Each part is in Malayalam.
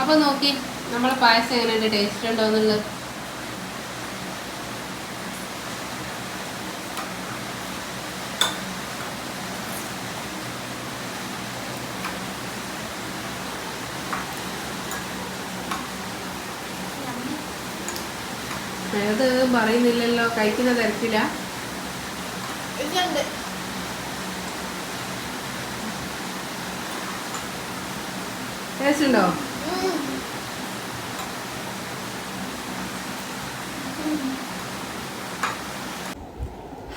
അപ്പോൾ നോക്കി നമ്മളെ പായസം എങ്ങനെയുണ്ട്? ടേസ്റ്റ് ഉണ്ടോ എന്നുള്ളത്. അത് പറയുന്നില്ലല്ലോ കഴിക്കുന്ന തരത്തില. ടേസ്റ്റ് ഉണ്ടോ?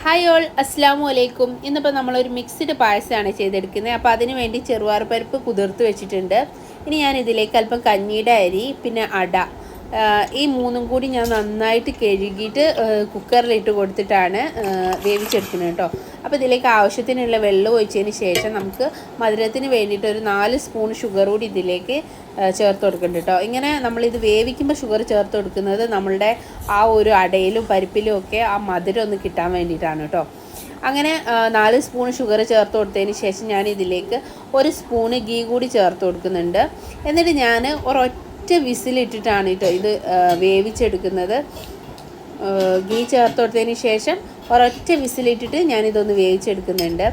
ഹായ് ഓൾ അസ്സാമു അലൈക്കും ഇന്നിപ്പോൾ നമ്മളൊരു മിക്സ്ഡ് പായസമാണ് ചെയ്തെടുക്കുന്നത്. അപ്പോൾ അതിന് വേണ്ടി ചെറുവാർ പരിപ്പ് കുതിർത്ത് വെച്ചിട്ടുണ്ട്. ഇനി ഞാൻ ഇതിലേക്ക് അല്പം കഞ്ഞിയുടെ അരി പിന്നെ അട. ഈ മൂന്നും കൂടി ഞാൻ നന്നായിട്ട് കഴുകിയിട്ട് കുക്കറിലിട്ട് കൊടുത്തിട്ടാണ് വേവിച്ചെടുക്കുന്നത് കേട്ടോ. അപ്പോൾ ഇതിലേക്ക് ആവശ്യത്തിനുള്ള വെള്ളം ഒഴിച്ചതിന് ശേഷം നമുക്ക് മധുരത്തിന് വേണ്ടിയിട്ട് ഒരു നാല് സ്പൂൺ ഷുഗർ കൂടി ഇതിലേക്ക് ചേർത്ത് കൊടുക്കുന്നുണ്ട് കേട്ടോ ഇങ്ങനെ നമ്മളിത് വേവിക്കുമ്പോൾ ഷുഗർ ചേർത്ത് കൊടുക്കുന്നത് നമ്മളുടെ ആ ഒരു അടയിലും പരിപ്പിലും ഒക്കെ ആ മധുരം ഒന്ന് കിട്ടാൻ വേണ്ടിയിട്ടാണ് കേട്ടോ അങ്ങനെ നാല് സ്പൂൺ ഷുഗർ ചേർത്ത് കൊടുത്തതിന് ശേഷം ഞാൻ ഇതിലേക്ക് ഒരു സ്പൂണ് ഗീ കൂടി ചേർത്ത് കൊടുക്കുന്നുണ്ട്. എന്നിട്ട് ഞാൻ ഒരൊറ്റ വിസിലിട്ടിട്ടാണ് കേട്ടോ ഇത് വേവിച്ചെടുക്കുന്നത്. ഗീ ചേർത്ത് കൊടുത്തതിന് ശേഷം ഒരൊറ്റ വിസിലിട്ടിട്ട് ഞാനിതൊന്ന് വേവിച്ചെടുക്കുന്നുണ്ട്.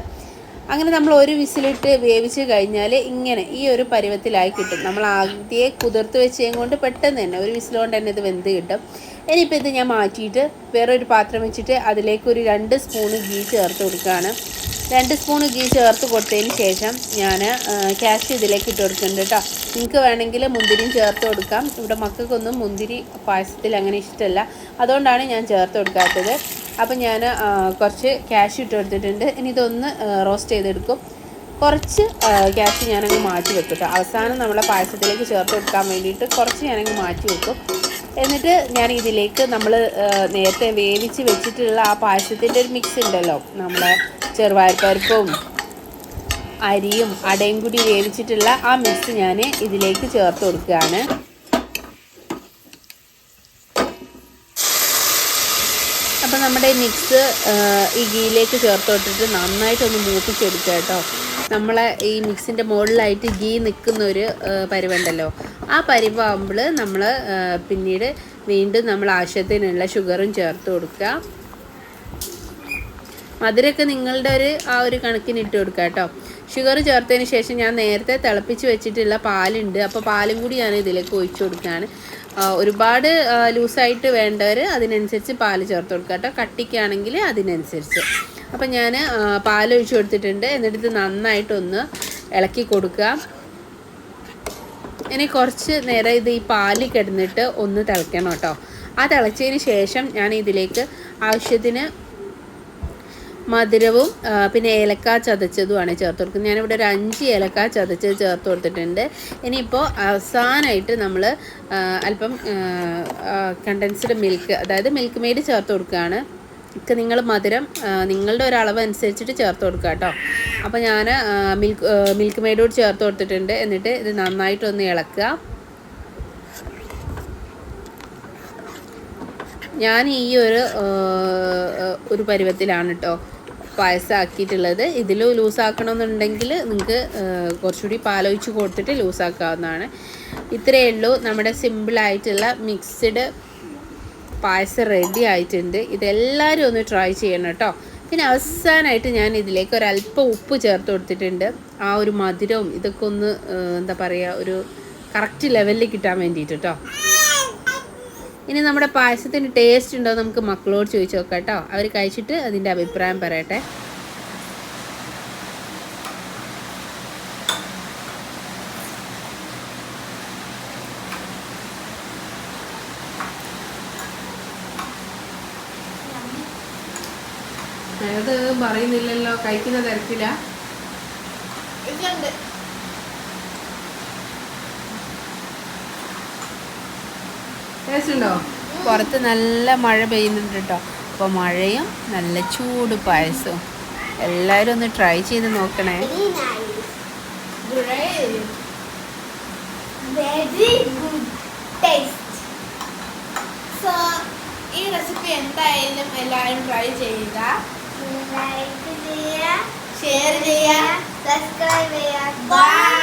അങ്ങനെ നമ്മൾ ഒരു വിസിലിട്ട് വേവിച്ച് കഴിഞ്ഞാൽ ഇങ്ങനെ ഈ ഒരു പരുവത്തിലായി കിട്ടും. നമ്മൾ ആദ്യമേ കുതിർത്ത് വെച്ചതും കൊണ്ട് പെട്ടെന്ന് തന്നെ ഒരു വിസിലുകൊണ്ട് തന്നെ ഇത് വെന്ത് കിട്ടും. ഇനിയിപ്പോൾ ഇത് ഞാൻ മാറ്റിയിട്ട് വേറൊരു പാത്രം വെച്ചിട്ട് അതിലേക്ക് ഒരു രണ്ട് സ്പൂൺ ഗീ ചേർത്ത് കൊടുക്കുകയാണ് രണ്ട് സ്പൂൺ ഗീ ചേർത്ത് കൊടുത്തതിന് ശേഷം ഞാൻ ക്യാഷ് ഇതിലേക്ക് ഇട്ട് കൊടുക്കുന്നുണ്ട് കേട്ടോ. നിങ്ങൾക്ക് വേണമെങ്കിൽ മുന്തിരിയും ചേർത്ത് കൊടുക്കാം. ഇവിടെ മക്കൾക്കൊന്നും മുന്തിരി പായസത്തിൽ അങ്ങനെ ഇഷ്ടമല്ല അതുകൊണ്ടാണ് ഞാൻ ചേർത്ത് കൊടുക്കാത്തത്. അപ്പം ഞാൻ കുറച്ച് ക്യാഷ് ഇട്ട് കൊടുത്തിട്ടുണ്ട് ഇനി ഇതൊന്ന് റോസ്റ്റ് ചെയ്തെടുക്കും. കുറച്ച് ക്യാഷ് ഞാനങ്ങ് മാറ്റി വെക്കും കേട്ടോ അവസാനം നമ്മളെ പായസത്തിലേക്ക് ചേർത്ത് കൊടുക്കാൻ വേണ്ടിയിട്ട് കുറച്ച് ഞാനങ്ങ് മാറ്റി വെക്കും. എന്നിട്ട് ഞാൻ ഇതിലേക്ക് നമ്മൾ നേരത്തെ വേവിച്ച് വെച്ചിട്ടുള്ള ആ പായസത്തിന്റെ ഒരു മിക്സ് ഉണ്ടല്ലോ. നമ്മളെ ചെറുവായപ്പരിപ്പും അരിയും അടയും കൂടി വേവിച്ചിട്ടുള്ള ആ മിക്സ് ഞാൻ ഇതിലേക്ക് ചേർത്ത് കൊടുക്കുകയാണ് അപ്പം നമ്മുടെ മിക്സ് ഈ ഗീയിലേക്ക് ചേർത്തോട്ടിട്ട് നന്നായിട്ടൊന്ന് മൂപ്പിച്ചെടുക്കുക കേട്ടോ. നമ്മളെ ഈ മിക്സിന്റെ മുകളിലായിട്ട് ഗീ നിൽക്കുന്ന ഒരു പരിവുണ്ടല്ലോ. ആ പരിവാകുമ്പോൾ നമ്മൾ പിന്നീട് വീണ്ടും നമ്മൾ ആവശ്യത്തിനുള്ള ഷുഗറും ചേർത്ത് കൊടുക്കുക. മധുരമൊക്കെ നിങ്ങളുടെ ഒരു ആ ഒരു കണക്കിന് ഇട്ട് കൊടുക്കുക കേട്ടോ. ഷുഗർ ചേർത്തതിന് ശേഷം ഞാൻ നേരത്തെ തിളപ്പിച്ച് വെച്ചിട്ടുള്ള പാലുണ്ട്. അപ്പോൾ പാലും കൂടി ഞാൻ ഇതിലേക്ക് ഒഴിച്ചു കൊടുക്കുകയാണ്. ഒരുപാട് ലൂസായിട്ട് വേണ്ടവർ അതിനനുസരിച്ച് പാൽ ചേർത്ത് കൊടുക്കുക കേട്ടോ. കട്ടിക്കാണെങ്കിൽ അതിനനുസരിച്ച്. അപ്പം ഞാൻ പാൽ ഒഴിച്ചു കൊടുത്തിട്ടുണ്ട്. എന്നിട്ട് ഇത് നന്നായിട്ടൊന്ന് ഇളക്കി കൊടുക്കുക. ഇനി കുറച്ച് നേരം ഇത് ഈ പാൽ കിടന്നിട്ട് ഒന്ന് തിളയ്ക്കണം കേട്ടോ. ആ തിളച്ചതിന് ശേഷം ഞാൻ ഇതിലേക്ക് ആവശ്യത്തിന് മധുരവും പിന്നെ ഏലക്ക ചതച്ചതുമാണ് ചേർത്ത് കൊടുക്കുന്നത് ഞാനിവിടെ ഒരു അഞ്ച് ഏലക്ക ചതച്ചത് ചേർത്ത് കൊടുത്തിട്ടുണ്ട് ഇനിയിപ്പോൾ അവസാനമായിട്ട് നമ്മൾ അല്പം കണ്ടൻസ്ഡ് മിൽക്ക് അതായത് മിൽക്ക് മെയ്ഡ് ചേർത്ത് കൊടുക്കുകയാണ്. ഒക്കെ നിങ്ങൾ മധുരം നിങ്ങളുടെ ഒരു അളവ് അനുസരിച്ചിട്ട് ചേർത്ത് കൊടുക്കുക കേട്ടോ. അപ്പോൾ ഞാൻ മിൽക്ക് മിൽക്ക് മെയ്ഡോട് ചേർത്ത് കൊടുത്തിട്ടുണ്ട്. എന്നിട്ട് ഇത് നന്നായിട്ടൊന്ന് ഇളക്കുക. ഞാൻ ഈ ഒരു ഒരു പരുവത്തിലാണ് കേട്ടോ. പായസം ആക്കിയിട്ടുള്ളത് ഇതിൽ ലൂസാക്കണമെന്നുണ്ടെങ്കിൽ നിങ്ങൾക്ക് കുറച്ചുകൂടി പാലൊഴിച്ച് കൊടുത്തിട്ട് ലൂസാക്കാവുന്നതാണ്. ഇത്രയേ ഉള്ളൂ. നമ്മുടെ സിമ്പിളായിട്ടുള്ള മിക്സ്ഡ് പായസം റെഡി ആയിട്ടുണ്ട്. ഇതെല്ലാവരും ഒന്ന് ട്രൈ ചെയ്യണം കേട്ടോ. പിന്നെ അവസാനമായിട്ട് ഞാൻ ഇതിലേക്ക് ഒരല്പം ഉപ്പ് ചേർത്ത് കൊടുത്തിട്ടുണ്ട്. ആ ഒരു മധുരവും ഇതൊക്കെ ഒന്ന് എന്താ പറയുക ഒരു കറക്റ്റ് ലെവലിൽ കിട്ടാൻ വേണ്ടിയിട്ട് കേട്ടോ. ഇനി നമ്മുടെ പായസത്തിന് ടേസ്റ്റ് ഉണ്ടോ നമുക്ക് മക്കളോട് ചോദിച്ചു നോക്കാം കേട്ടോ. അവർ കഴിച്ചിട്ട് അതിന്റെ അഭിപ്രായം പറയട്ടെ. അത് പറയുന്നില്ലല്ലോ കഴിക്കുന്ന തിരക്കില്ല ടേസ്റ്റ് ഉണ്ടോ പുറത്ത് നല്ല മഴ പെയ്യുന്നുണ്ട് കേട്ടോ അപ്പോൾ മഴയും നല്ല ചൂട് പായസവും. എല്ലാവരും ഒന്ന് ട്രൈ ചെയ്ത് നോക്കണേ. Taste. So, ഈ റെസിപ്പി എന്തായാലും എല്ലാവരും ട്രൈ ചെയ്യുക. ലൈക്ക് ചെയ്യുക ഷെയർ ചെയ്യുക. സബ്സ്ക്രൈബ് ചെയ്യുക ബൈ